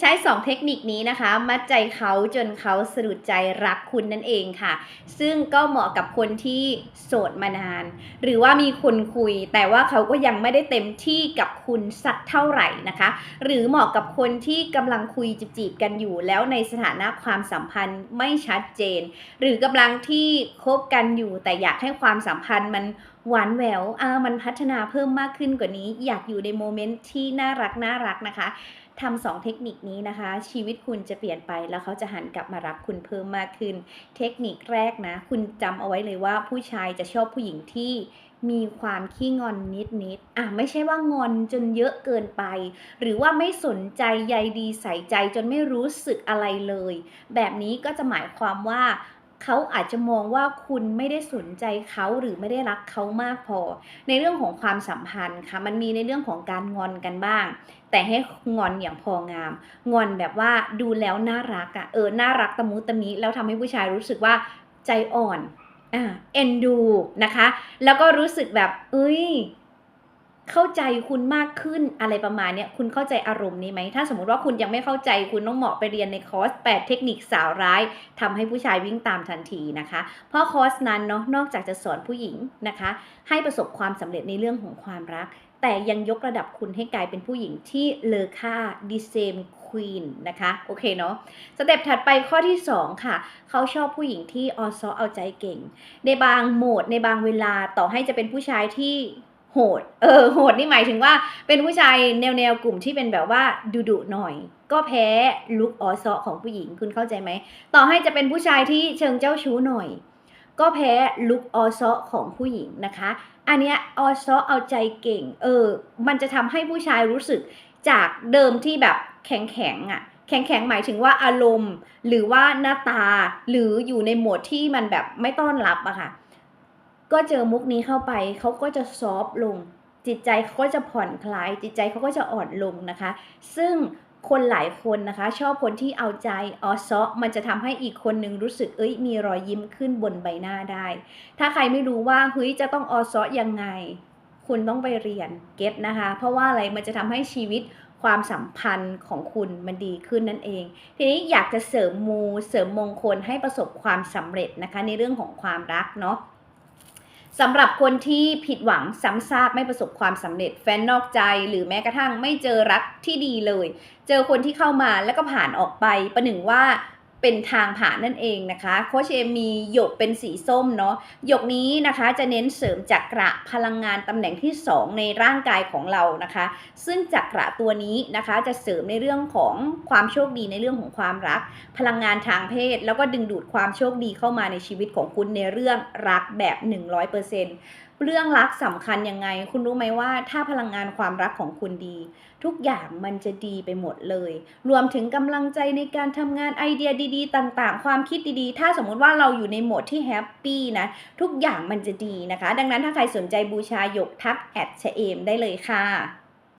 ใช้ 2 เทคนิคนี้นะคะ มัดใจเขาจนเขาสะดุดใจรักคุณนั่นเองค่ะ ซึ่งก็เหมาะกับคนที่โสดมานาน หรือว่ามีคนคุย แต่ว่าเขาก็ยังไม่ได้เต็มที่กับคุณสักเท่าไหร่นะคะ หรือเหมาะกับคนที่กำลังคุยจีบกันอยู่ แล้วในสถานะความสัมพันธ์ไม่ชัดเจน หรือกำลังที่คบกันอยู่ แต่อยากให้ความสัมพันธ์มันหวานแหววอ่ามันพัฒนาเพิ่มมากขึ้นกว่านี้ อยากอยู่ในโมเมนต์ที่น่ารักน่ารักนะคะ ทำสองเทคนิคนี้นะคะ ชีวิตคุณจะเปลี่ยนไปแล้วเขาจะหันกลับมารักคุณเพิ่มมากขึ้น เทคนิคแรกนะ คุณจำเอาไว้เลยว่าผู้ชายจะชอบผู้หญิงที่มีความขี้งอนนิดๆอะไม่ใช่ว่างอนจนเยอะเกินไป หรือว่าไม่สนใจใยดีใส่ใจจนไม่รู้สึกอะไรเลย แบบนี้ก็จะหมายความว่า เขาอาจจะมองว่าคุณไม่ได้สนใจเขาหรือไม่ได้รักเขามากพอ ในเรื่องของความสัมพันธ์ค่ะมันมีในเรื่องของการงอนกันบ้าง แต่ให้งอนอย่างพองาม งอนแบบว่าดูแล้วน่ารักอะ่ะเออน่ารักตะมุตะมิแล้วทำให้ผู้ชายรู้สึกว่าใจอ่อนอ่าเอ็นดูนะคะ แล้วก็รู้สึกแบบเอ้ย เข้าใจคุณมากขึ้นอะไรประมาณนี้คุณเข้าใจอารมณ์นี้ไหม ถ้าสมมติว่าคุณยังไม่เข้าใจคุณต้องเหมาะไปเรียนในคอร์ส 8 เทคนิคสาวร้ายทำให้ผู้ชายวิ่งตามทันทีนะคะ เพราะคอร์สนั้นเนาะนอกจากจะสอนผู้หญิงนะคะ ให้ประสบความสำเร็จในเรื่องของความรัก แต่ยังยกระดับคุณให้กลายเป็นผู้หญิงที่เลอค่าดีเซมควีนนะคะโอเคเนาะสเต็ปถัดไปข้อที่ 2 ค่ะ เขาชอบผู้หญิงที่ออซอเอาใจเก่ง ในบางโหมดในบางเวลาต่อให้จะเป็นผู้ชายที่ โหด เออ โหดนี่หมายถึงว่าเป็นผู้ชายแนวแนวกลุ่มที่เป็นแบบว่าดุดุหน่อย ก็แพ้ลุคออซอของผู้หญิงคุณเข้าใจไหม ต่อให้จะเป็นผู้ชายที่เชิงเจ้าชู้หน่อย ก็แพ้ลุคออซอของผู้หญิงนะคะ อันเนี้ยออซอเอาใจเก่ง เออ มันจะทำให้ผู้ชายรู้สึกจากเดิมที่แบบแข็งแข็งอะแข็งแข็งหมายถึงว่าอารมณ์ หรือว่าหน้าตาหรืออยู่ในโหมดที่มันแบบไม่ต้อนรับอะค่ะ ก็เจอมุกนี้เข้าไปเขาก็จะซอฟลง จิตใจเขาก็จะผ่อนคลาย จิตใจเขาก็จะอ่อนลงนะคะ ซึ่งคนหลายคนนะคะ ชอบคนที่เอาใจออซอมันจะทำให้อีกคนนึงรู้สึกเอ้ยมีรอยยิ้มขึ้นบนใบหน้าได้ ถ้าใครไม่รู้ว่าเฮ้ยจะต้องออซอยังไง คุณต้องไปเรียนเก็ตนะคะ เพราะว่าอะไรมันจะทำให้ชีวิตความสัมพันธ์ของคุณมันดีขึ้นนั่นเอง ทีนี้อยากจะเสริมมูเสริมมงคลให้ประสบความสำเร็จนะคะ ในเรื่องของความรักเนาะ สำหรับคนที่ผิดหวังซ้ำซากไม่ประสบความสำเร็จ แฟนนอกใจหรือแม้กระทั่งไม่เจอรักที่ดีเลย เจอคนที่เข้ามาแล้วก็ผ่านออกไปประหนึ่งว่า เป็นทางผ่านนั่นเองนะคะโคชเอมีหยกเป็นสีส้มเนาะหยกนี้นะคะจะเน้นเสริมจักระพลังงานตำแหน่งที่ 2 ในร่างกายของเรานะคะ ซึ่งจักระตัวนี้นะคะจะเสริมในเรื่องของความโชคดีในเรื่องของความรัก พลังงานทางเพศ แล้วก็ดึงดูดความโชคดีเข้ามาในชีวิตของคุณในเรื่องรักแบบ 100%เรื่องรักสำคัญยังไง คุณรู้ไหมว่าถ้าพลังงานความรักของคุณดี ทุกอย่างมันจะดีไปหมดเลย รวมถึงกำลังใจในการทำงานไอเดียดี ๆ ต่างๆ ความคิดดีๆ ถ้าสมมุติว่าเราอยู่ในโหมดที่แฮปปี้นะ ทุกอย่างมันจะดีนะคะ ดังนั้นถ้าใครสนใจบูชาหยกทักแอดเชเอมได้เลยค่ะ